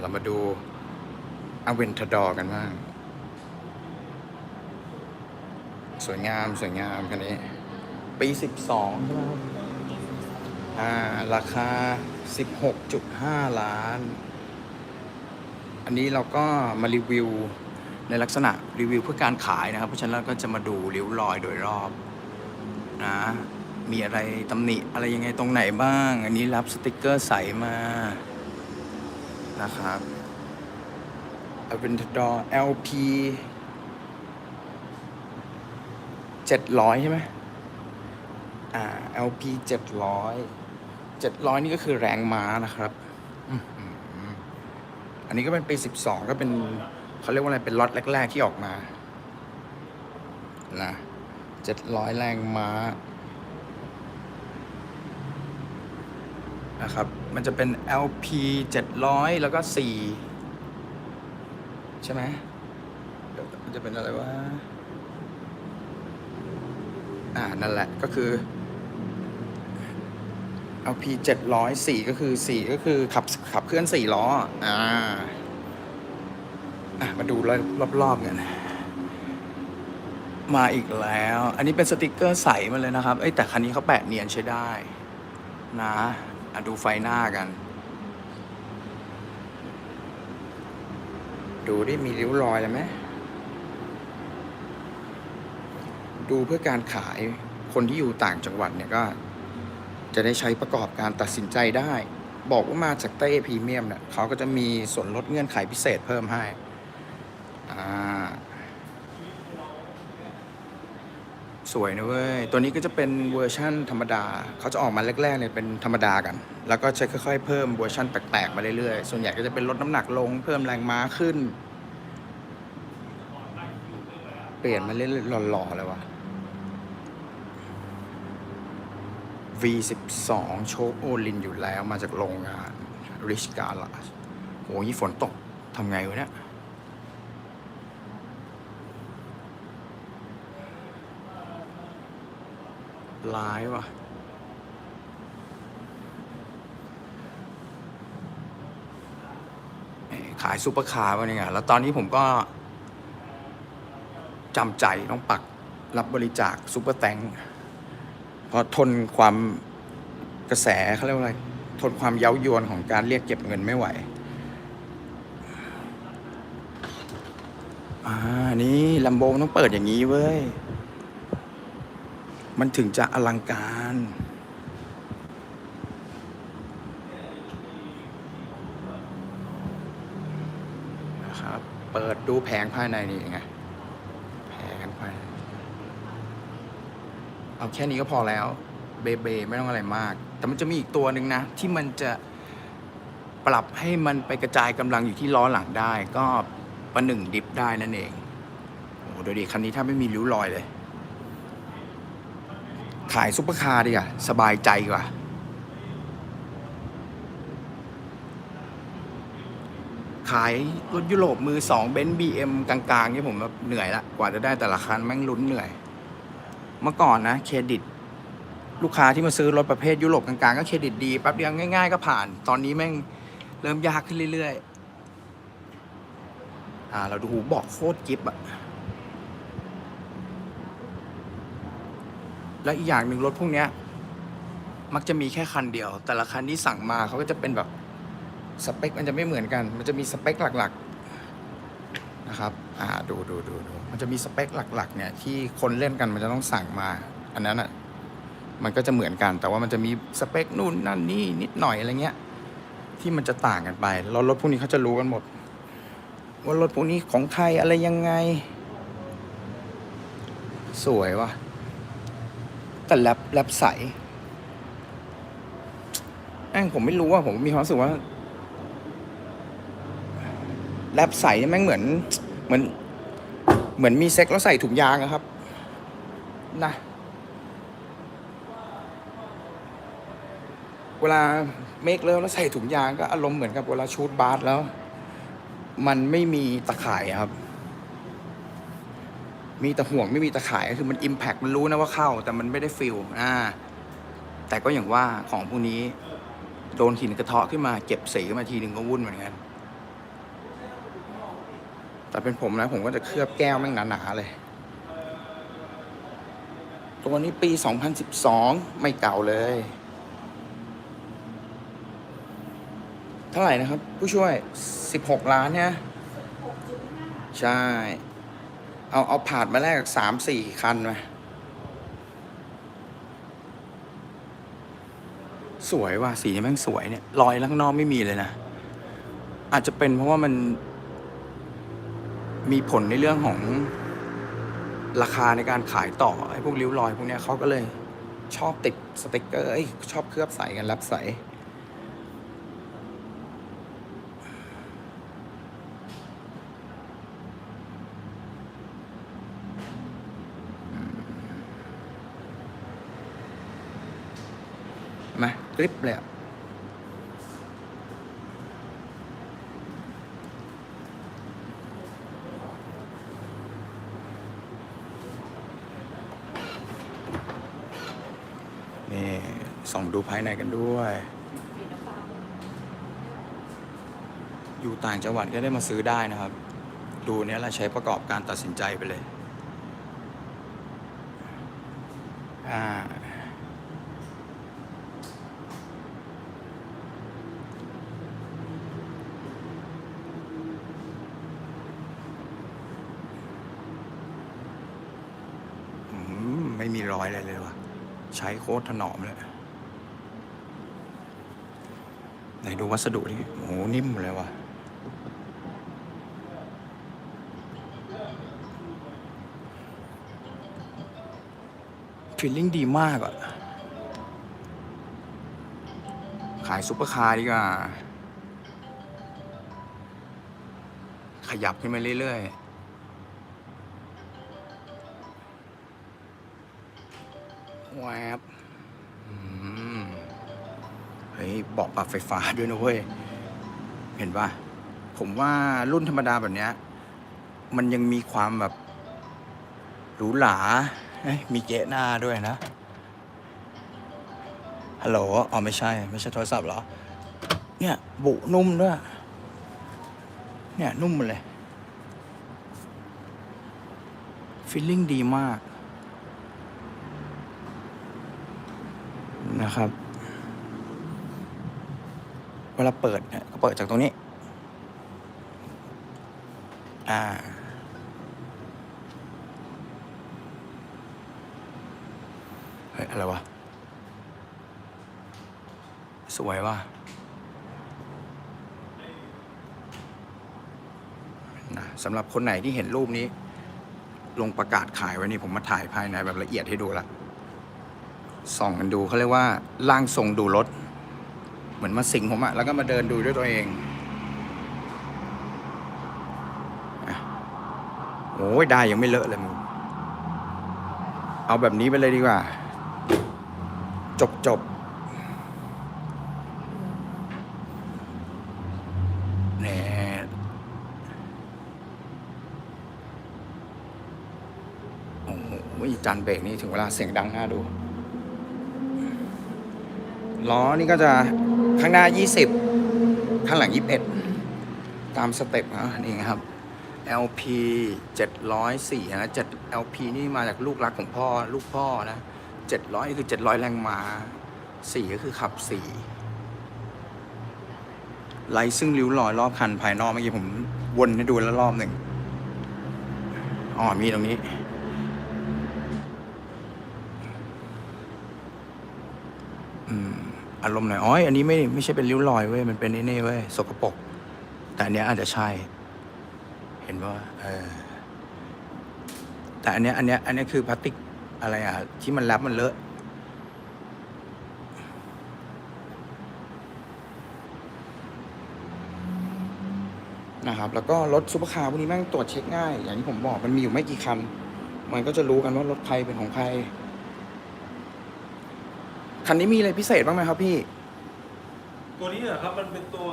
เรามาดูอเวนทดอร์กันบ้างสวยงามสวยงามกันนี้ ปี12ใช่ไหมครับอ่า ราคา16.5ล้าน อันนี้เราก็มารีวิวในลักษณะรีวิวเพื่อการขายนะครับ เพราะฉะนั้นเราก็จะมาดูริ้วรอยโดยรอบนะมีอะไรตำหนิอะไรยังไงตรงไหนบ้าง อันนี้รับสติกเกอร์ใสมา นะครับอเวนทดอร์ LP 700 ใช่ไหมอ่า LP 700 700 นี่ก็คือแรงม้านะครับ อันนี้ก็เป็นปี 12 ก็เป็นเขาเรียกว่าอะไรเป็นล็อตแรก ๆ ที่ออกมานะ700 แรงม้า นะครับ มันจะเป็น LP 700 แล้วก็ 4 ใช่ไหมเดี๋ยวมันจะเป็นอะไรวะ อ่า นั่นแหละ ก็คือ LP 700 4 ก็คือ 4 ก็คือขับขับเคลื่อน 4 ล้อ อ่า อะ มาดูรอบๆกันมาอีกแล้ว อันนี้เป็นสติกเกอร์ใสมาเลยนะครับ เอ้ยแต่คันนี้เขาแปะเนียนใช้ได้ นะ อะดูไฟหน้ากัน ดูได้มีริ้วรอยแล้วไหมดูเพื่อการขายคนที่อยู่ต่างจังหวัดเนี่ยก็ จะได้ใช้ประกอบการตัดสินใจได้ บอกว่ามาจากเต้พรีเมียมเนี่ยเขาก็จะมีส่วนลดเงื่อนไขพิเศษเพิ่มให้ อ่า สวยนะเว้ย ตัวนี้ก็จะเป็นเวอร์ชั่นธรรมดา เขาจะออกมาแรกๆเนี่ยเป็นธรรมดากัน แล้วก็จะค่อยๆ เพิ่มเวอร์ชั่นแปลกๆ มาเรื่อยๆ ส่วนใหญ่ก็จะเป็นลดน้ำหนักลง เพิ่มแรงม้าขึ้น เปลี่ยนมาเรื่อยๆหล่อๆเลยวะ V12 โชคโอลินอยู่แล้วมาจากโรงงาน Rich Garage โหยี่ฝนตกทำไงวะเนี่ย ร้ายว่ะ ขายซุปเปอร์คาร์วะเนี่ยแล้วตอนนี้ผมก็จำใจต้องปักรับบริจาคซุปเปอร์แตงเพราะทนความกระแสเขาเรียกว่าอะไร ทนความเย้ายวนของการเรียกเก็บเงินไม่ไหว อ่า นี่ลัมโบงต้องเปิดอย่างนี้เว้ย มันถึงจะอลังการ นะครับ เปิดดูแผงภายในนี่ไง แผงภายในเอาแค่นี้ก็พอแล้ว เบเบไม่ต้องอะไรมาก แต่มันจะมีอีกตัวหนึ่งนะ ที่มันจะปรับให้มันไปกระจายกำลังอยู่ที่ล้อหลังได้ ก็ประหนึ่งดิฟได้นั่นเองโอ้โหดูดิคันนี้ถ้าไม่มีริ้วรอยเลย ขายซุปเปอร์คาร์ดีกว่าสบายใจกว่า ขายรถยุโรปมือสองเบนซ์บีเอ็มกลางๆนี่ผมแบบเหนื่อยละกว่าจะได้แต่ละคันแม่งลุ้นเหนื่อย เมื่อก่อนนะเครดิต ลูกค้าที่มาซื้อรถประเภทยุโรปกลางๆก็เครดิตดีแป๊บเดียวง่ายๆก็ผ่าน ตอนนี้แม่งเริ่มยากขึ้นเรื่อยๆ อ่า เราดูหูบอกโคตรกิฟอะ แล้วอีกอย่างหนึ่งรถพวกเนี้ย มักจะมีแค่คันเดียว แต่ละคันที่สั่งมาเขาก็จะเป็นแบบสเปคมันจะไม่เหมือนกัน มันจะมีสเปคหลักๆนะครับ อ่าดูดูดูดูมันจะมีสเปคหลัก ๆ เนี่ยที่คนเล่นกันมันจะต้องสั่งมา อันนั้นอะมันก็จะเหมือนกัน แต่ว่ามันจะมีสเปคนู่นนั่นนี่นิดหน่อยอะไรเงี้ย ที่มันจะต่างกันไปแล้วรถพวกนี้เขาจะรู้กันหมด ว่ารถพวกนี้ของใครอะไรยังไง สวยว่ะ แต่แรปแรปใสแม่งผมไม่รู้ว่าผมมีความรู้สึกว่าแรปใสเนี่ยแม่งเหมือน เหมือน เหมือนมีเซ็กแล้วใส่ถุงยางอะครับ นะเวลาเมคเลิฟแล้วใส่ถุงยางก็อารมณ์เหมือนกับเวลาชูดบาสแล้ว มันไม่มีตะข่ายครับ มีแต่ห่วงไม่มีตะข่ายก็คือมันอิมแพ t มันรู้นะว่าเข้า แต่มันไม่ได้ฟิลอ่าแต่ก็อย่างว่าของพวกนี้ โดนหินกระเทาะขึ้นมาเก็บสีมาทีหนึ่งก็วุ่นเหมือนกัน แต่เป็นผมนะผมก็จะเคลือบแก้วแม่งหนาๆเลย ตัวนี้ปี 2012 ไม่เก่าเลย เท่าไหร่นะครับ ผู้ช่วย 16 ล้านเนี่ยใช่ เอาเอาผาดมาแลกสามสี่คันมาสวยว่ะสีแม่งสวยเนี่ยรอยข้างนอกไม่มีเลยนะ อาจจะเป็นเพราะว่ามัน มีผลในเรื่องของราคาในการขายต่อไอ้พวกริ้วรอยพวกเนี้ยเขาก็เลยชอบติดสติกเกอร์เอ้ชอบเคลือบใส่กันรับใส่ มากริปเลยอะนี่ส่องดูภายในกันด้วย อยู่ต่างจังหวัดก็ได้มาซื้อได้นะครับ ดูเนี้ยแล้วใช้ประกอบการตัดสินใจไปเลย อ่า อืมไม่มี รอยอะไรเลยวะใช้โค้ดถนอมเลยไหนดูวัสดุดิโอ้โหนิ่มเลยว่ะฟีลลิ่งดีมากอะ ขายซุปเปอร์คาร์ดีกว่า ขยับขึ้นมาเรื่อยๆ แวบเฮ้ยเบาะปรับไฟฟ้าด้วยนะเว้ย เห็นปะผมว่ารุ่นธรรมดาแบบเนี้ย มันยังมีความแบบหรูหราเอ้ยมีเกะหน้าด้วยนะ ฮัลโหล อ๋อ ไม่ใช่ ไม่ใช่โทรศัพท์เหรอ เนี่ย บุนุ่มด้วย เนี่ย นุ่มเลย ฟีลลิ่งดีมาก นะครับ เวลาเปิดเนี่ยก็เปิดจากตรงนี้ อ่า เฮ้ย อะไรวะ สวยว่ะนะสำหรับคนไหนที่เห็นรูปนี้ ลงประกาศขายไว้นี่ผมมาถ่ายภายในแบบละเอียดให้ดูละ ส่องกันดูเขาเรียกว่าร่างทรงดูรถ เหมือนมาสิงผมอะแล้วก็มาเดินดูด้วยตัวเองอโอ้ยได้ยังไม่เลอะเลยมึงเอาแบบนี้ไปเลยดีกว่า จบจบแน่โอ้โหจานเบรกนี่ถึงเวลาเสียงดังน่าดู ล้อนี่ก็จะข้างหน้า 20 ข้างหลัง 21 ตามสเต็ปอะนี่ครับ LP 704นะ7 LP นี่มาจากลูกรักของพ่อ ลูกพ่อนะ 700 คือ 700 แรงม้า4ก็คือขับ 4 ไลซึ่งริ้วรอยรอบคันภายนอกเมื่อกี้ผมวนให้ดูแล้วรอบหนึ่งอ๋อมีตรงนี้ อารมณ์หน่อยอ๋ออันนี้ไม่ไม่ใช่เป็นริ้วรอยเว้ยมันเป็นไอ้นี่เว้ยสกปรกแต่อันเนี้ยอาจจะใช่ เห็นว่าเออแต่อันเนี้ยอันเนี้ยอันเนี้ยคือพลาสติกอะไรอะ ที่มันแรปมันเลอะนะครับแล้วก็รถซุปเปอร์คาร์พวกนี้แม่งตรวจเช็คง่าย อย่างที่ผมบอกมันมีอยู่ไม่กี่คัน มันก็จะรู้กันว่ารถใครเป็นของใคร คันนี้มีอะไรพิเศษบ้างไหมครับพี่ ตัวนี้เหรอครับมันเป็นตัว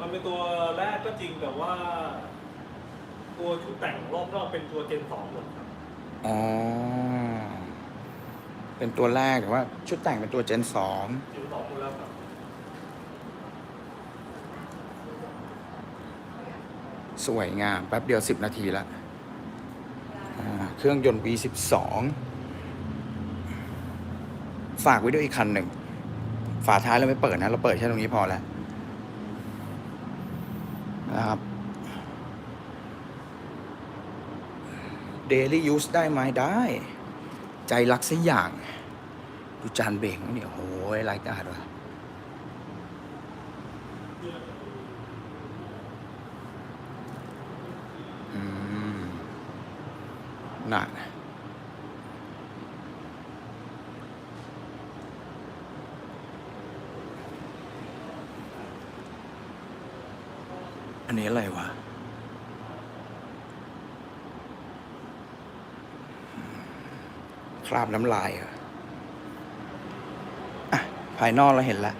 มันเป็นตัวแรกก็จริงแต่ว่า ตัวชุดแต่งรอบนอกเป็นตัวเจนสองหมดครับอ๋อ เป็นตัวแรกแต่ว่า ชุดแต่งเป็นตัวเจนสองเจนสองหมดแล้วครับสวยงามแป๊บเดียว 10 นาทีละอ่าเครื่องยนต์ V12 ฝากไว้ด้วยอีกคันหนึ่ง ฝาท้ายเราไม่เปิดนะ เราเปิดแค่ตรงนี้พอแล้วนะครับ Daily Use ได้ไหมได้ ใจรักสักอย่าง ดูจานเบรกมั้งเนี่ยโอ้โหรายการว่ะอืมน่ะ อันนี้อะไรวะ คราบน้ำลายอะภายนอกเราเห็นแล้ว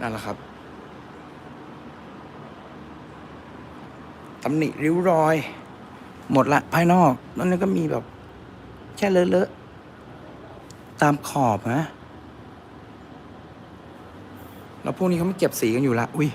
นั่นแหละครับตำหนิริ้วรอย หมดละภายนอก นั่นก็มีแบบ แค่เลอะๆ ตามขอบนะ แล้วพวกนี้เขาไม่เก็บสีกันอยู่ละ อุ้ย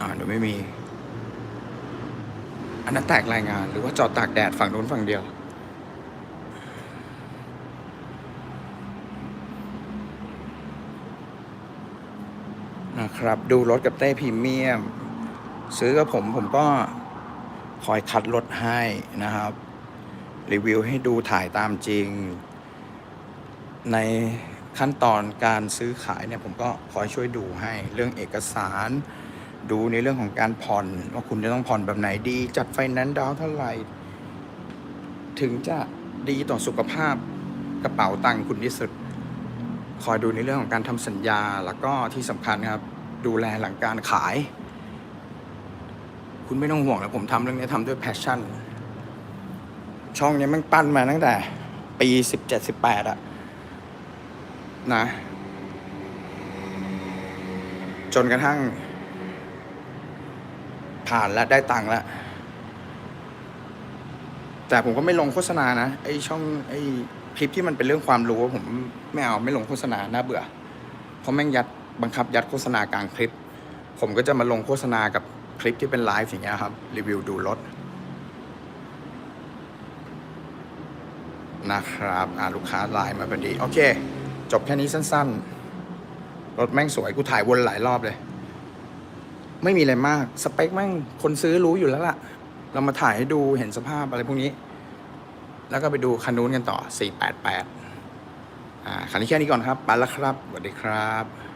อ่าเดี๋ยวไม่มี อันนั้นแตกรายงานหรือว่าจอดตากแดดฝั่งนู้นฝั่งเดียว นะครับ ดูรถกับเต้พรีเมียม ซื้อกับผมผมก็คอยคัดรถให้นะครับ รีวิวให้ดูถ่ายตามจริง ในขั้นตอนการซื้อขายเนี่ยผมก็คอยช่วยดูให้เรื่องเอกสาร ดูในเรื่องของการผ่อน ว่าคุณจะต้องผ่อนแบบไหนดี จัดไฟนนซ์ดาวเท่าไหร่ ถึงจะดีต่อสุขภาพกระเป๋าตังค์คุณที่สุด คอยดูในเรื่องของการทำสัญญาแล้วก็ที่สำคัญครับ ดูแลหลังการขาย คุณไม่ต้องห่วงแล้วผมทำเรื่องนี้ทำด้วยแพชชั่น ช่องนี้มันปั้นมาตั้งแต่ ปีสิบเจ็ดสิบแปดอะนะ จนกระทั่ง ผ่านแล้วได้ตังค์แล้ว แต่ผมก็ไม่ลงโฆษณานะ ไอช่องไอคลิปที่มันเป็นเรื่องความรู้ผมไม่เอาไม่ลงโฆษณาน่าเบื่อ เพราะแม่งยัด บังคับยัดโฆษณากลางคลิป ผมก็จะมาลงโฆษณากับคลิปที่เป็นไลฟ์อย่างเงี้ยครับ รีวิวดูรถนะครับอ่าลูกค้าไลน์มาพอดี โอเค จบแค่นี้สั้นๆ รถแม่งสวย กูถ่ายวนหลายรอบเลย ไม่มีอะไรมาก สเปคแม่งคนซื้อรู้อยู่แล้วล่ะ เรามาถ่ายให้ดูเห็นสภาพอะไรพวกนี้ แล้วก็ไปดูคันนู้นกันต่อ 488 อ่าคันนี้แค่นี้ก่อนครับไปแล้วครับสวัสดีครับ